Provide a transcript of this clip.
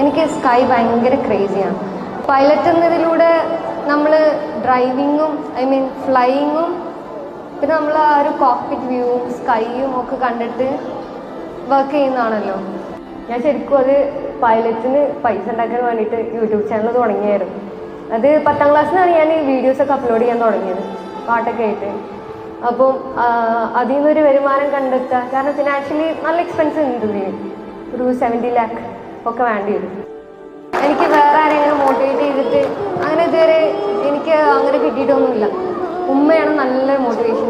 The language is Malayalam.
എനിക്ക് സ്കൈ ഭയങ്കര ക്രേസിയാണ് പൈലറ്റ് എന്നതിലൂടെ നമ്മൾ ഡ്രൈവിങ്ങും ഐ മീൻ ഫ്ലൈയിങ്ങും പിന്നെ നമ്മൾ ആ ഒരു കോക്പിറ്റ് വ്യൂവും സ്കൈയും ഒക്കെ കണ്ടിട്ട് വർക്ക് ചെയ്യുന്നതാണല്ലോ. ഞാൻ ശരിക്കും അത് പൈലറ്റിന് പൈസ ഉണ്ടാക്കാൻ വേണ്ടിയിട്ട് യൂട്യൂബ് ചാനൽ തുടങ്ങിയായിരുന്നു. അത് പത്താം ക്ലാസ്സിലാണ് ഞാൻ ഈ വീഡിയോസൊക്കെ അപ്ലോഡ് ചെയ്യാൻ തുടങ്ങിയത് പാട്ടൊക്കെ ആയിട്ട്. അപ്പം അതിൽ നിന്നൊരു വരുമാനം കണ്ടെത്തുക. കാരണം ഫിനാൻഷ്യലി നല്ല എക്സ്പെൻസ് ഉണ്ട് ഒരു സെവന്റി ലാക്ക് ഒക്കെ വേണ്ടി വരും. എനിക്ക് വേറെ ആരെങ്കിലും മോട്ടിവേറ്റ് ചെയ്തിട്ട് അങ്ങനെ ഇതുവരെ എനിക്ക് അങ്ങനെ കിട്ടിയിട്ടൊന്നുമില്ല. ഉമ്മയാണ് നല്ല മോട്ടിവേഷൻ